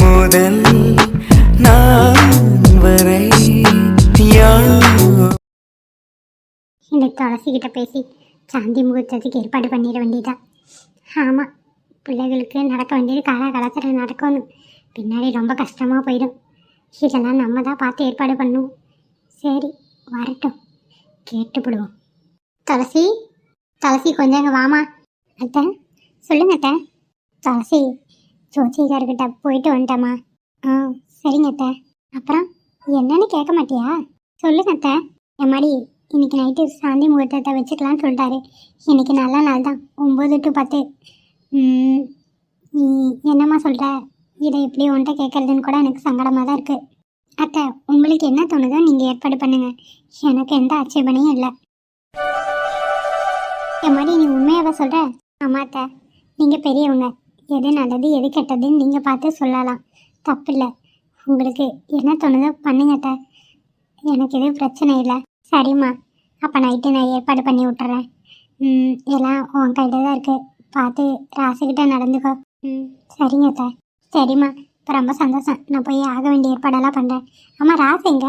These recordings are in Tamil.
முதல் நான் வரை இந்த துளசிக்கிட்ட பேசி சாந்தி முகூர்த்தத்துக்கு ஏற்பாடு பண்ணிட வேண்டியதா? ஆமாம் பிள்ளைகளுக்கு நடக்க வேண்டியது காலகாலத்தில் நடக்கணும். பின்னாடி ரொம்ப கஷ்டமாக போயிடும். இதெல்லாம் நம்ம தான் பார்த்து ஏற்பாடு பண்ணுவோம். சரி வரட்டும். கேட்டுப்பிடுவோம் துளசி துளசி கொஞ்சம் வாமா. அத்தை சொல்லுங்க அத்தை. துளசி ஜோசிகார்கிட்ட போயிட்டு வந்துட்டேம்மா. ஆ சரிங்க அத்தை. அப்புறம் என்னன்னு கேட்க மாட்டியா? சொல்லுங்க அத்தை. என் மாதிரி இன்னைக்கு நைட்டு சாந்தி முகூர்த்தத்தை வச்சுக்கலாம்னு சொல்லிட்டாரு. இன்னைக்கு நல்ல நாள் தான். ஒம்பது டு பத்து. நீ என்னம்மா சொல்கிற இதை எப்படி உன்கிட்ட கேட்குறதுன்னு கூட எனக்கு சங்கடமாக தான் இருக்குது அத்தை உங்களுக்கு என்ன தோணுதோ நீங்கள் ஏற்பாடு பண்ணுங்க. எனக்கு எந்த ஆட்சேபனையும் இல்லை. என் மாதிரி நீ உண்மையாக சொல்கிற ஆமாம் அத்தை. நீங்கள் பெரியவங்க. எது நல்லது எது கெட்டதுன்னு நீங்கள் பார்த்து சொல்லலாம். தப்பு இல்லை உங்களுக்கு என்ன தோணுதோ பண்ணுங்கட்ட எனக்கு எதுவும் பிரச்சனை இல்லை. சரிம்மா. அப்போ நைட்டு நான் ஏற்பாடு பண்ணி விட்டுறேன். ம், எல்லாம் உன் கையில் தான் இருக்குது பார்த்து ராசுக்கிட்ட நடந்துக்கோ. ம் சரிங்க அத்தை. சரிம்மா. இப்போ ரொம்ப சந்தோஷம். நான் போய் ஆக வேண்டிய ஏற்பாடெல்லாம் பண்ணுறேன் ஆமாம் ராசு எங்க?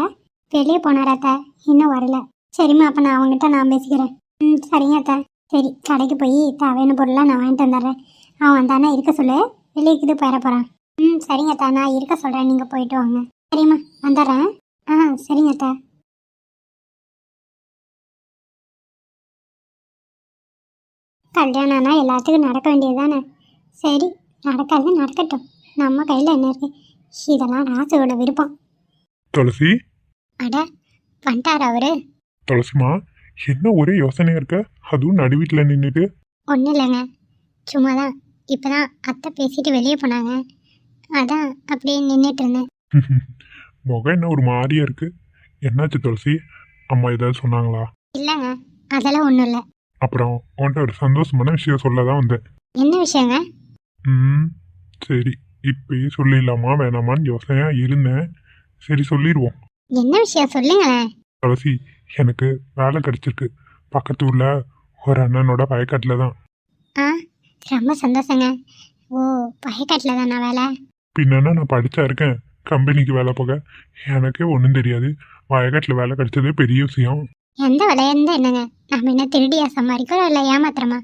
வெளியே போனார் அத்தை? இன்னும் வரல. சரிம்மா அப்போ நான் அவங்ககிட்ட நான் பேசிக்கிறேன். ம் சரிங்க அத்தை. சரி கடைக்கு போய் தேவையான பொருளாக நான் வாங்கிட்டு வந்துடுறேன். அவன் வந்தானே இருக்க சொல்லு. வெளியே இது போயிட போகிறான் ம் சரிங்க அத்தை நான் இருக்க சொல்கிறேன் நீங்கள் போயிட்டு வாங்க. சரிம்மா வந்துடுறேன். ஆ சரிங்க அத்தை. கல்யாணம்னா எல்லாத்துக்கும் நடக்க வேண்டியது தானே சரி நடக்காது நடக்கட்டும். நம்ம கையில் என்ன இருக்கு? இதெல்லாம் ராசுவோட விருப்பம். துளசி? அட வந்துட்டார் அவரு? துளசிமா என்ன ஒரே யோசனையா இருக்க? அதுவும் நடு வீட்டில் நின்றுட்டு ஒன்றும் இல்லைங்க. சும்மா தான் இப்போ தான் அத்தை பேசிட்டு வெளியே போனாங்க. அதான் அப்படியே நின்றுட்டு இருந்தேன். முகம் என்ன ஒரு மாதிரியா இருக்கு. என்னாச்சு துளசி? அம்மா ஏதாவது சொன்னாங்களா? இல்லைங்க அதெல்லாம் ஒன்றும் இல்லை. அப்புறம் உன்கிட்ட ஒரு சந்தோஷமான விஷயம் சொல்ல தான் வந்தேன். என்ன விஷயங்க? ம் சரி இப்பயே சொல்லிடலாமா வேணாமான்னு யோசனையா இருந்தேன். சரி சொல்லிடுவோம். என்ன விஷயம் சொல்லுங்களேன் துளசி எனக்கு வேலை கிடைச்சிருக்கு. பக்கத்து ஊர்ல ஒரு அண்ணனோட வயக்காட்டில் தான் ஆ ரொம்ப சந்தோஷங்க. ஓ வயக்காட்டில் தானா வேலை? பின்னா நான் படிச்சா இருக்கேன். கம்பெனிக்கு வேலை போக. எனக்கே ஒன்றும் தெரியாது. வயக்காட்டில் வேலை கிடைச்சதே பெரிய விஷயம். எந்த விலையந்த என்னங்க? நம்ம என்ன திருடியா சம்பாதிக்கிறோம் இல்லை ஏமாத்துறோமா?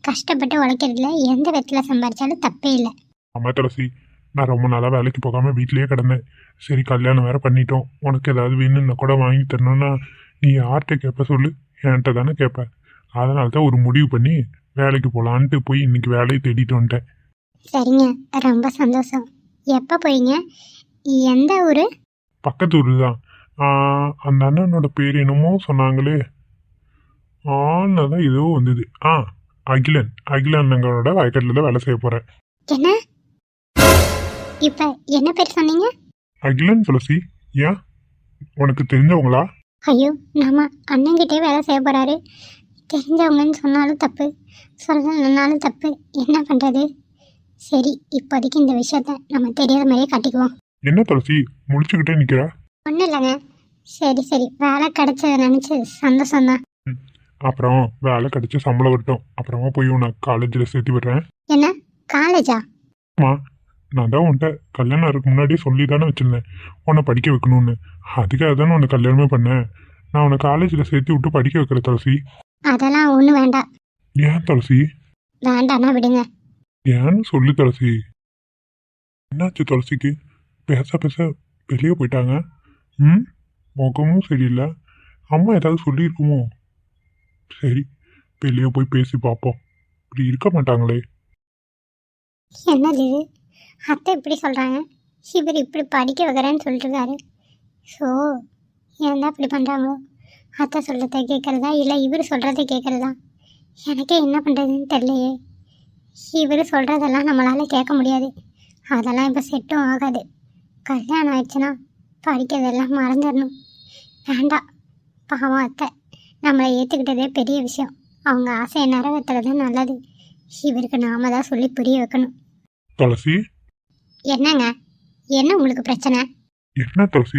கஷ்டப்பட்டு உழைக்கிறதுல எந்த விதத்தில் சம்பாதிச்சாலும் தப்பே இல்லை. ஆமா துளசி. நான் ரொம்ப நாளாக வேலைக்கு போகாமல் வீட்லயே கிடந்தேன். சரி கல்யாணம் வேற பண்ணிட்டோம். உனக்கு ஏதாவது வேணும்னா கூட வாங்கி தரணும்னா நீ யார்கிட்ட கேட்ப சொல்லு? என்கிட்ட தானே கேட்ப. அதனால தான் ஒரு முடிவு பண்ணி வேலைக்கு போகலான்ட்டு போய் இன்னைக்கு வேலையை தேடிட்டு வந்துட்டேன். சரிங்க ரொம்ப சந்தோஷம். எப்போ போறீங்க? எந்த ஊர்? பக்கத்து ஊர் தான் ஆஹ், அந்த அண்ணனோட பேர் என்னமோ சொன்னாங்களே. ஆன்னு தான் ஏதோ வந்தது. ஆ அகிலன். அகிலன் அண்ணங்களோட வயக்காட்டில் தான் வேலை செய்ய போகிறேன் என்ன? இப்போ என்ன பேர் சொன்னீங்க? அகிலன் துளசி. ஏன்? உனக்கு தெரிஞ்சவங்களா? ஐயோ நம்ம அண்ணன்கிட்டே வேலை செய்ய போகிறாரு தெரிஞ்சவங்கன்னு சொன்னாலும் தப்பு சொல்லணுன்னாலும் தப்பு. என்ன பண்ணுறது சரி இப்போதைக்கு இந்த விஷயத்த நம்ம தெரியாத மாதிரியே காட்டிக்குவோம். என்ன துளசி முடிச்சுக்கிட்டே நிற்கிற ஒன்றும் இல்லைங்க. சரி சரி. வேலை கிடைச்சதை நினச்சி சந்தோஷம்தான். அப்புறம் வேலை கிடைச்சி சம்பளம் வரட்டும் அப்புறமா போய் உன்னை காலேஜில் சேர்த்து விடுறேன். என்ன? காலேஜா? அம்மா நான் தான் உன்கிட்ட கல்யாணம் ஆகிறதுக்கு முன்னாடியே சொல்லி தானே வச்சுருந்தேன். உன்னை படிக்க வைக்கணும்னு. அதுக்காக தானே உன்னை கல்யாணமே பண்ணேன். நான் உன்னை காலேஜில் சேர்த்து விட்டு படிக்க வைக்கிற துளசி. அதெல்லாம் ஒன்றும் வேண்டாம். ஏன் துளசி? வேண்டாம்னா விடுங்க. ஏன்னு சொல்லு துளசி. என்னாச்சு துளசிக்கு? பேச பேச வெளியே போயிட்டாங்க. ம்? முகமும் சரியில்லை. அம்மா ஏதாவது சொல்லியிருக்குமோ? சரி வெளியே போய் பேசி பார்ப்போம். இப்படி இருக்க மாட்டாங்களே. என்னது இது? அத்தை இப்படி சொல்கிறாங்க இவர் இப்படி படிக்க வைக்கிறேன்னு சொல்லிட்டுருக்காரு ஸோ ஏன் தான் இப்படி பண்ணுறாங்களோ அத்தை சொல்கிறத கேட்குறதா? இல்லை இவர் சொல்கிறத கேட்குறதா? எனக்கே என்ன பண்ணுறதுன்னு தெரியலையே. இவர் சொல்கிறதெல்லாம் நம்மளால் கேட்க முடியாது. அதெல்லாம் இப்போ செட்டும் ஆகாது. கல்யாணம் ஆயிடுச்சுன்னா படிக்கிறதெல்லாம் மறந்துடணும். வேண்டாம். பாவம் அத்தை. நம்மளை ஏற்றுக்கிட்டதே பெரிய விஷயம். அவங்க ஆசையை நிறைவேற்றுறது நல்லது. இவருக்கு நாம தான் சொல்லி புரிய வைக்கணும். துளசி? என்னங்க? என்ன உங்களுக்கு பிரச்சனை? என்ன துளசி?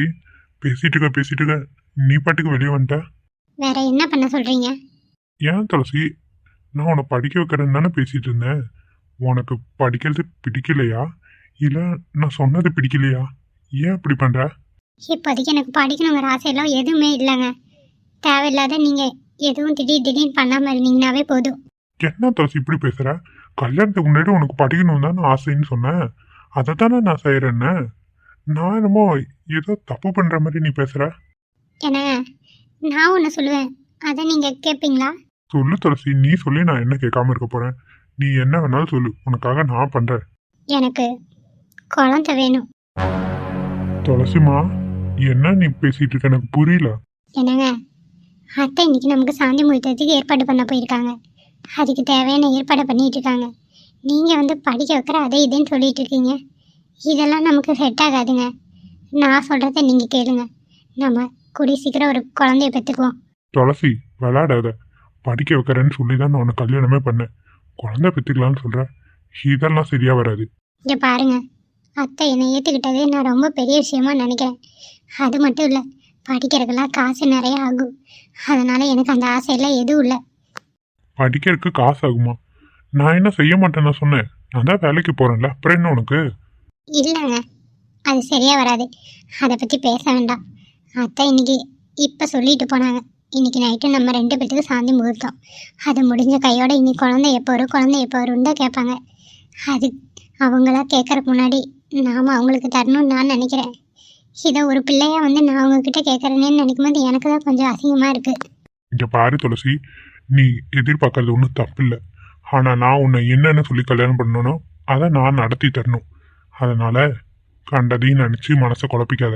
பேசிட்டு இருக்க பேசிட்டு இருக்க. நீ பாட்டுக்கு வெளியே வந்துட்ட? வேற என்ன பண்ண சொல்றீங்க? ஏன் துளசி? நான் உன்னை படிக்க வைக்கிறேன்னு தானே பேசிட்டு இருந்தேன். உனக்கு படிக்கிறது பிடிக்கலையா? இல்ல நான் சொன்னது பிடிக்கலையா? ஏன் இப்படி பண்ற? இப்போதைக்கு எனக்கு படிக்கணுங்கிற ஆசையெல்லாம் எதுவுமே இல்லைங்க. தேவையில்லாத நீங்கள் எதுவும் திடீர் திடீர்னு பண்ணாமல் இருந்தீங்கன்னாவே போதும். என்ன துளசி இப்படி பேசுற? கல்யாணத்துக்கு முன்னாடி உனக்கு படிக்கணும் தான் ஆசைன்னு சொன்னேன். அதை தானே நான் செய்யறேன்னு நான் என்னமோ ஏதோ தப்பு பண்ற மாதிரி நீ பேசுற? என்னங்க நான் ஒன்று சொல்லுவேன். அதை நீங்கள் கேட்பீங்களா சொல்லு துளசி நீ சொல்லி நான் என்ன கேட்காம இருக்க போறேன்? நீ என்ன வேணாலும் சொல்லு. உனக்காக நான் பண்றேன். எனக்கு குழந்தை வேணும். துளசிமா என்ன நீ பேசிட்டு இருக்க? எனக்கு புரியல. என்னங்க? அத்தை இன்னைக்கு நமக்கு சாந்தி முகூர்த்தத்துக்கு ஏற்பாடு பண்ண போயிருக்காங்க. அதுக்கு தேவையான ஏற்பாடு பண்ணிட்டு இருக்காங்க. நீங்கள் வந்து படிக்க வைக்கிற அதை இதுன்னு சொல்லிட்டு இருக்கீங்க. இதெல்லாம் நமக்கு செட் ஆகாதுங்க. நான் சொல்கிறத நீங்கள் கேளுங்க. நம்ம கூடிய சீக்கிரம் ஒரு குழந்தைய பெற்றுக்குவோம் துளசி விளையாடாத. படிக்க வைக்கிறேன்னு சொல்லி தான் நான் உனக்கு கல்யாணமே பண்ணேன். குழந்தை பெற்றுக்கலான்னு சொல்ற. இதெல்லாம் சரியா வராது. இங்கே பாருங்க. அத்தை என்னை ஏற்றுக்கிட்டதே நான் ரொம்ப பெரிய விஷயமா நினைக்கிறேன். அது மட்டும் இல்லை படிக்கிறதுக்கெல்லாம் காசு நிறைய ஆகும். அதனால் எனக்கு அந்த ஆசையெல்லாம் எதுவும் இல்லை. படிக்கிறதுக்கு காசு ஆகுமா? நான் என்ன செய்ய மாட்டேன்னு சொன்னேன். நான் தான் வேலைக்கு போறேன்ல. அப்புறம் என்ன உனக்கு? இல்லைங்க. அது சரியாக வராது. அதை பற்றி பேச வேண்டாம். அத்தை இன்னைக்கு இப்போ சொல்லிட்டு போனாங்க. இன்னைக்கு நைட்டு நம்ம ரெண்டு பேர்த்துக்கு சாந்தி முகூர்த்தம். அது முடிஞ்ச கையோட இன்னைக்கு குழந்தை எப்போ வரும் குழந்தை எப்போ வரும்னு தான் கேட்பாங்க. அது அவங்களா கேட்குறக்கு முன்னாடி நாம் அவங்களுக்கு தரணும்னு நான் நினைக்கிறேன். இதை ஒரு பிள்ளையாக வந்து நான் அவங்கக்கிட்ட கேட்குறேனேன்னு நினைக்கும் போது எனக்கு தான் கொஞ்சம் அசிங்கமாக இருக்குது இங்கே பாரு துளசி நீ எதிர்பார்க்கறது ஒன்றும் தப்பு இல்லை ஆனால் நான் உன்னை என்னென்ன சொல்லி கல்யாணம் பண்ணணும் அதை நான் நடத்தி தரணும். அதனால் கண்டதையும் நினச்சி மனசை குழப்பிக்காத.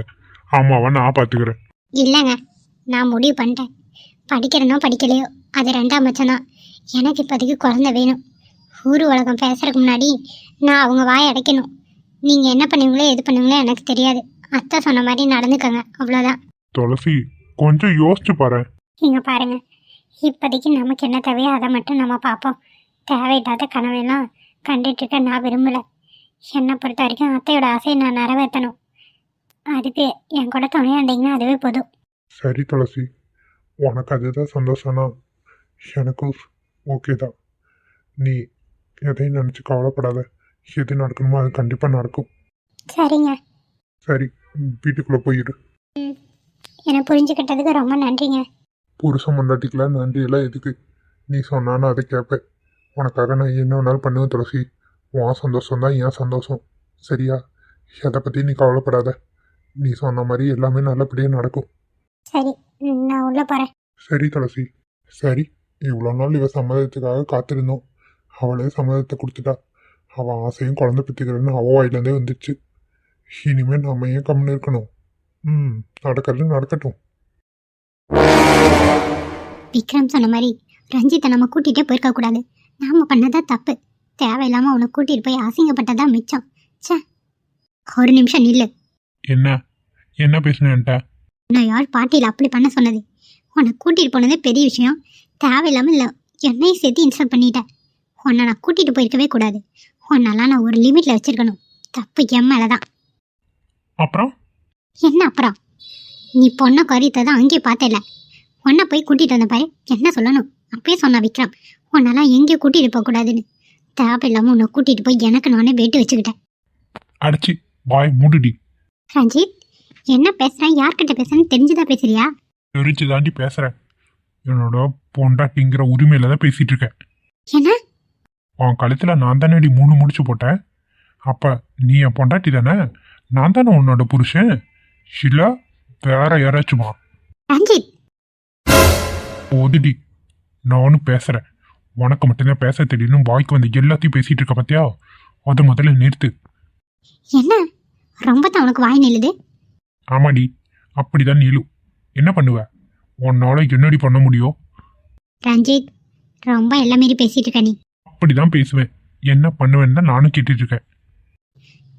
ஆமாவா நான் பாத்துக்கிறேன். இல்லைங்க நான் முடிவு பண்ணிட்டேன். படிக்கிறனோ படிக்கலையோ அது ரெண்டாம் பட்சம் தான் எனக்கு இப்போதைக்கு குழந்தை வேணும். ஊர் உலகம் பேசுறதுக்கு முன்னாடி நான் அவங்க வாயை அடைக்கணும். நீங்கள் என்ன பண்ணுவீங்களோ எது பண்ணுவீங்களோ எனக்கு தெரியாது. அத்தை சொன்ன மாதிரி நடந்துக்கங்க அவ்வளோதான். துளசி கொஞ்சம் யோசிச்சு பாரு. இங்கே பாருங்க இப்போதைக்கு நமக்கு என்ன தேவையோ அதை மட்டும் நம்ம பார்ப்போம். தேவையில்லாத கனவெல்லாம் கண்டுட்டு இருக்க நான் விரும்பலை. என்னை பொறுத்த வரைக்கும் அத்தையோட ஆசையை நான் நிறைவேற்றணும். அதுக்கு என் கூட துணையாண்டிங்கன்னா அதுவே போதும். சரி துளசி உனக்கு அதுதான் சந்தோஷம்னா எனக்கும் ஓகே தான். நீ எதையும் நினச்சி கவலைப்படாத. எது நடக்கணுமோ அது கண்டிப்பாக நடக்கும். சரிங்க. சரி வீட்டுக்குள்ளே போயிடு என்னை புரிஞ்சுக்கிட்டதுக்கு ரொம்ப நன்றிங்க. புருஷன் மண்டாட்டிக்கெலாம் நன்றியெல்லாம் எதுக்கு? நீ சொன்னான்னு அதை கேட்பேன் உனக்காக நான் என்ன வேணாலும் பண்ணுவேன் துளசி. உன் சந்தோஷம் தான் என் சந்தோஷம். சரியா? எதை பற்றி நீ கவலைப்படாத. நீ சொன்ன மாதிரி எல்லாமே நல்லபடியாக நடக்கும். சரி நான் உள்ளே போகிறேன் சரி துளசி. சரி இவ்வளோ நாள் இவ சம்மதத்துக்காக காத்திருந்தோம். அவளே சம்மதத்தை கொடுத்துட்டா. அவள் ஆசையும் குழந்தை பெற்றுக்கிறேன்னு அவள் வாயிலேருந்தே வந்துச்சு இனிமேல் நம்ம ஏன் கம்முன்னு இருக்கணும்? ம் நடக்கிறது நடக்கட்டும். விக்ரம் சொன்ன மாதிரி ரஞ்சித்தை நம்ம கூட்டிகிட்டே போயிருக்க கூடாது. நாம் பண்ணதா தப்பு. தேவையில்லாமல் அவனை கூட்டிகிட்டு போய் அசிங்கப்பட்டதா மிச்சம். ச்சே ஒரு நிமிஷம் நில்லு. என்ன? என்ன பேசுனேன்ட்ட நான் யார் பாட்டியில் அப்படி பண்ண சொன்னது? உன்னை கூட்டிகிட்டு போனதே பெரிய விஷயம். தேவையில்லாமல் இல்லை என்னையும் சேர்த்து இன்சல்ட் பண்ணிட்டேன் உன்னை நான் கூட்டிகிட்டு போயிருக்கவே கூடாது. உன்னெல்லாம் நான் ஒரு லிமிட்டில் வச்சுருக்கணும். தப்பு என் மேலே தான் அப்புறம்? என்ன அப்புறம்? நீ பொண்ணை கறித்தை தான் அங்கேயே பார்த்தல. உன்னை போய் கூட்டிகிட்டு வந்த பாரு என்ன சொல்லணும்? அப்பயே சொன்னா விக்ரம் உன்னெல்லாம் எங்கேயும் கூட்டிகிட்டு போகக்கூடாதுன்னு தேவையில்லாமல் உன்னை கூட்டிகிட்டு போய் எனக்கு நானே வேட்டு வச்சுக்கிட்டேன். அடிச்சு வாய் மூடுடி. ரஞ்சித் என்ன பேசுகிறேன் யார்கிட்ட பேசுறேன்னு தெரிஞ்சுதான் பேசுறியா? தெரிச்சு தாண்டி பேசுகிறேன் என்னோட பொண்டாட்டிங்கிற உரிமையில தான் பேசிட்டு இருக்கேன். என்ன? உன் கழுத்தில் நான் தானேடி மூணு முடிச்சு போட்டேன். அப்போ நீ என் பொண்டாட்டி தானே? நான் தானே உன்னோட புருஷன்? இல்லை வேற யாராச்சுமா? ரஞ்சித்! போதுடி. நானும் பேசுகிறேன் உனக்கு மட்டும்தான் பேச தெரியணும் வாய்க்கு வந்து எல்லாத்தையும் பேசிட்டு இருக்க பார்த்தியா அதை முதல்ல நிறுத்து. என்ன? ரொம்ப தான் உனக்கு வாய் நில்லுது? ஆமாடி அப்படிதான் நீளும் என்ன பண்ணுவ? உன்னால என்னடி பண்ண முடியும்? ரஞ்சித் ரொம்ப எல்லாம் மீறி பேசிட்டு இருக்க நீ. அப்படிதான் பேசுவேன். என்ன பண்ணுவேன்னு தான் நானும் கேட்டுட்டு இருக்கேன்.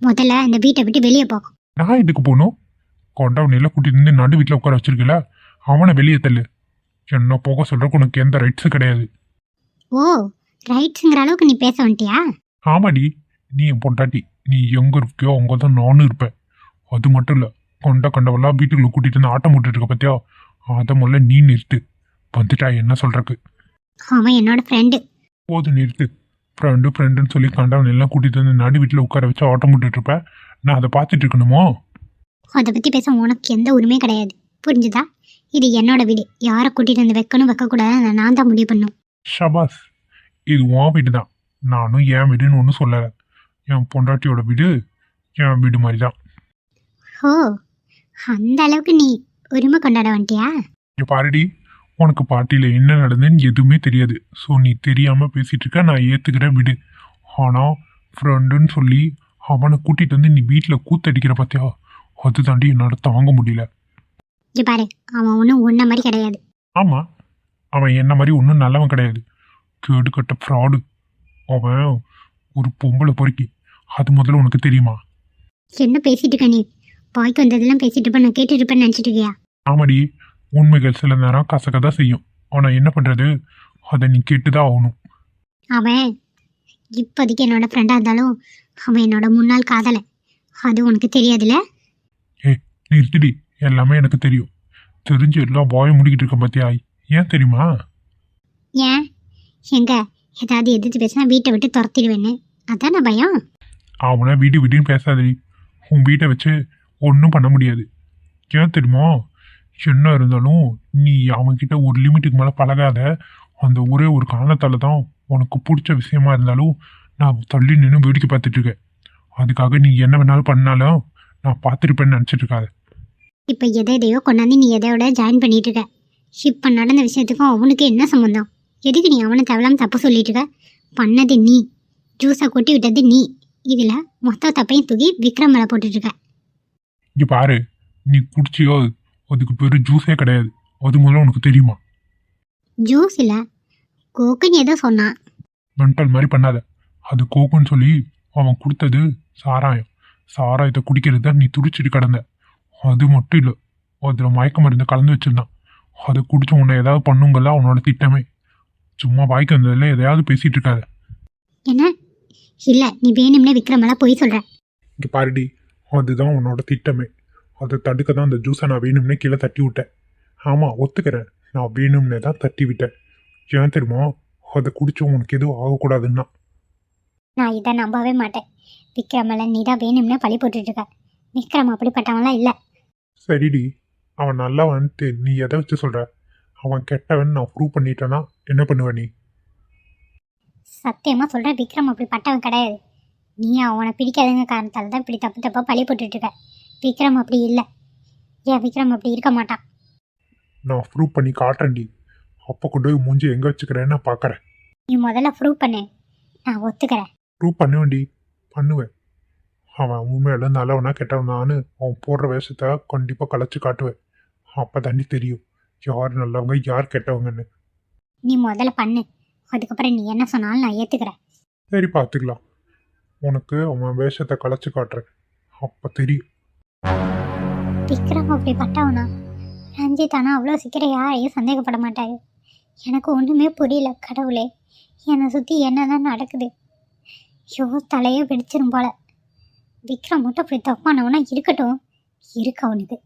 முதல்ல இந்த வீட்டை விட்டு வெளியே போ. நான் இதுக்கு போகணும்? கொண்டவனையில கூட்டிட்டு இருந்து நடு வீட்டில் உட்கார வச்சிருக்கல அவனை வெளியே தள்ளு. என்ன போக சொல்றதுக்கு உனக்கு எந்த ரைட்ஸும் கிடையாது. ஓ ரைட்ஸுங்கிற அளவுக்கு நீ பேச வந்துட்டியா? ஆமாடி நீ என் பொண்டாட்டி. நீ எங்க இருக்கியோ அங்கே தான் நானும் இருப்பேன். அது மட்டும் இல்லை கொண்ட கண்டவெல்லாம் வீட்டுக்குள்ள கூட்டிட்டு வந்து ஆட்டம் போட்டுட்டு இருக்க பார்த்தியா அதை முதல்ல நீ நிறுத்து. வந்துட்டா என்ன சொல்றக்கு? அவன் என்னோட ஃப்ரெண்டு போது நிறுத்து. ஃப்ரெண்டு ஃப்ரெண்டுன்னு சொல்லி கண்டவன் எல்லாம் கூட்டிகிட்டு வந்து நடு வீட்டில் உட்கார வச்சு ஆட்டம் போட்டுட்டு இருப்ப. நான் அதை பார்த்துட்டு இருக்கணுமோ? அதை பற்றி பேச உனக்கு எந்த உரிமையும் கிடையாது. புரிஞ்சுதா? இது என்னோட வீடு. யாரை கூட்டிகிட்டு வந்து வைக்கணும் வைக்கக்கூடாது நான் தான் முடிவு பண்ணும் ஷபாஸ் இது உன் வீடு தான் நானும் என் வீடுன்னு ஒன்றும் சொல்லலை. என் பொண்டாட்டியோட வீடு என் வீடு மாதிரி தான் ஓ அந்த அளவுக்கு நீ உரிமை கொண்டாட வந்துட்டியா? இங்கே பாருடி உனக்கு பார்ட்டியில் என்ன நடந்ததுன்னு எதுவுமே தெரியாது. ஸோ நீ தெரியாமல் பேசிகிட்டு இருக்க நான் ஏற்றுக்கிறேன் விடு. ஆனால் ஃப்ரெண்டுன்னு சொல்லி அவனை கூட்டிகிட்டு வந்து நீ வீட்டில் கூத்தடிக்கிற பார்த்தியா அது தாண்டி என்னால் தாங்க முடியல. இங்க பாரு அவன் ஒன்றும் உன்ன மாதிரி கிடையாது. ஆமாம் அவன் என்ன மாதிரி ஒன்றும் நல்லவன் கிடையாது. கேடு கட்ட ஃப்ராடு அவன் ஒரு பொம்பளை பொறுக்கி. அது முதல்ல உனக்கு தெரியுமா? என்ன பேசிட்டு இருக்க நீ? பாய்க்கு வந்ததெல்லாம் பேசிட்டு இருப்ப நான் கேட்டுட்டு இருப்பேன்னு நினச்சிட்டு இருக்கியா? ஆமாடி உண்மைகள் சில நேரம் கசக்க தான் செய்யும். ஆனால் என்ன பண்ணுறது அதை நீ கேட்டு தான் ஆகணும். அவன் இப்போதைக்கு என்னோட ஃப்ரெண்டாக இருந்தாலும் அவன் என்னோட முன்னாள் காதலை. அது உனக்கு தெரியாதுல்ல? நிறுத்திடி. எல்லாமே எனக்கு தெரியும். தெரிஞ்சு எல்லாம் வாய முடிக்கிட்டு இருக்க பார்த்தியா ஏன் தெரியுமா? ஏன்? எங்க? ஏதாவது எதிர்த்து பேசினா வீட்டை விட்டு துரத்திடுவேன்னு. அதானே பயம்? அவனை வீடு வீடுன்னு பேசாதடி உன் வீட்டை வச்சு ஒன்றும் பண்ண முடியாது. ஏன் தெரியுமா? என்ன இருந்தாலும் நீ அவன்கிட்ட ஒரு லிமிட்டுக்கு மேலே பழகாத. அந்த ஒரே ஒரு காரணத்தால் தான் உனக்கு பிடிச்ச விஷயமா இருந்தாலும் நான் தள்ளி நின்று வேடிக்கை பார்த்துட்டு இருக்கேன். அதுக்காக நீ என்ன வேணாலும் பண்ணாலும் நான் பார்த்துருப்பேன்னு நினச்சிட்டு இருக்காத. இப்போ எதை எதையோ கொண்டாந்து நீ எதையோட ஜாயின் பண்ணிட்டு இருக்க. இப்போ நடந்த விஷயத்துக்கும் அவனுக்கு என்ன சம்மந்தம் எதுக்கு நீ அவனை தேவலாம தப்பு சொல்லிட்டு இருக்க? பண்ணது நீ. ஜூஸை கொட்டி விட்டது நீ. இதில் மொத்த தப்பையும் தூக்கி விக்ரம் மேலே போட்டுட்டு இருக்க இங்கே பாரு நீ குடிச்சியோ அதுக்கு பேர் ஜூஸே கிடையாது. அது முதல்ல உனக்கு தெரியுமா? ஜூஸ் இல்லை கோக்குன்னு ஏதோ சொன்னான். மென்டல் மாதிரி பண்ணாத. அது கோக்குன்னு சொல்லி அவன் கொடுத்தது சாராயம். சாராயத்தை குடிக்கிறது தான் நீ துடிச்சிட்டு கிடந்த. அது மட்டும் இல்லை அதில் மயக்க மருந்து கலந்து வச்சிருந்தான். அதை குடிச்சு உன்னை ஏதாவது பண்ணுங்கல்ல அவனோட திட்டமே. சும்மா வாய்க்கு வந்ததில் எதையாவது பேசிட்டு இருக்காத. என்ன? இல்லை நீ வேணும்னே விக்ரம் மேலே போய் சொல்கிற இங்கே பாருடி அதுதான் உன்னோட திட்டமே. அதை தடுக்க தான் அந்த ஜூஸை நான் வேணும்னே கீழே தட்டி விட்டேன். ஆமாம் ஒத்துக்கிறேன். நான் வேணும்னே தான் தட்டி விட்டேன். ஏன் தெரியுமா? அதை குடிச்சு உனக்கு எதுவும் ஆகக்கூடாதுன்னா. நான் இதை நம்பவே மாட்டேன். விக்ரம் மேலே நீ தான் வேணும்னே பழி போட்டுட்டு இருக்க. விக்ரம் அப்படிப்பட்டவன்லாம் இல்லை. சரிடி அவன் நல்லவன்ட்டு நீ எதை வச்சு சொல்ற? அவன் கெட்டவன் நான் ப்ரூவ் பண்ணிட்டேன்னா என்ன பண்ணுவ நீ? சத்தியமாக சொல்கிறேன் விக்ரம் அப்படிப்பட்டவன் கிடையாது. நீ அவனை பிடிக்காதுங்க காரணத்தால் தான் இப்படி தப்பு தப்பாக பழி போட்டுட்டு இருக்க விக்ரம் அப்படி இல்லை. ஏன் விக்ரம் அப்படி இருக்க மாட்டான்? நான் ப்ரூவ் பண்ணி காட்டுறேன்டி. அப்போ கொண்டு போய் மூஞ்சி எங்கே வச்சுக்கிறேன்னு பார்க்குறேன் நீ முதல்ல ப்ரூவ் பண்ணு. நான் ஒத்துக்கிறேன். ப்ரூவ் பண்ணுவேன்டி. பண்ணுவேன். அவன் உண்மையில நல்லவனா கெட்டவனான்னு அவன் போடுற வேஷத்தை கண்டிப்பாக கலைச்சு காட்டுவேன். அப்போ தாண்டி தெரியும் யார் நல்லவங்க யார் கெட்டவங்கன்னு. நீ முதல்ல பண்ணு. அதுக்கப்புறம் நீ என்ன சொன்னாலும் நான் ஏற்றுக்கிறேன் சரி பார்த்துக்கலாம் உனக்கு அவன் வேஷத்தை கலைச்சு காட்டுறேன். அப்போ தெரியும். விக்ரம் அப்படிப்பட்டவனா? ரஞ்சித் ஆனால் அவ்வளோ சீக்கிரம் யாரையும் சந்தேகப்பட மாட்டாரு. எனக்கு ஒன்றுமே புரியல கடவுளே. என்னை சுற்றி என்னதான் நடக்குது? ஐயோ தலையே வெடிச்சிரும் போல. விக்ரம் மட்டும் அப்படி தப்பானவனா இருக்கட்டும். இருக்கு அவனுக்கு.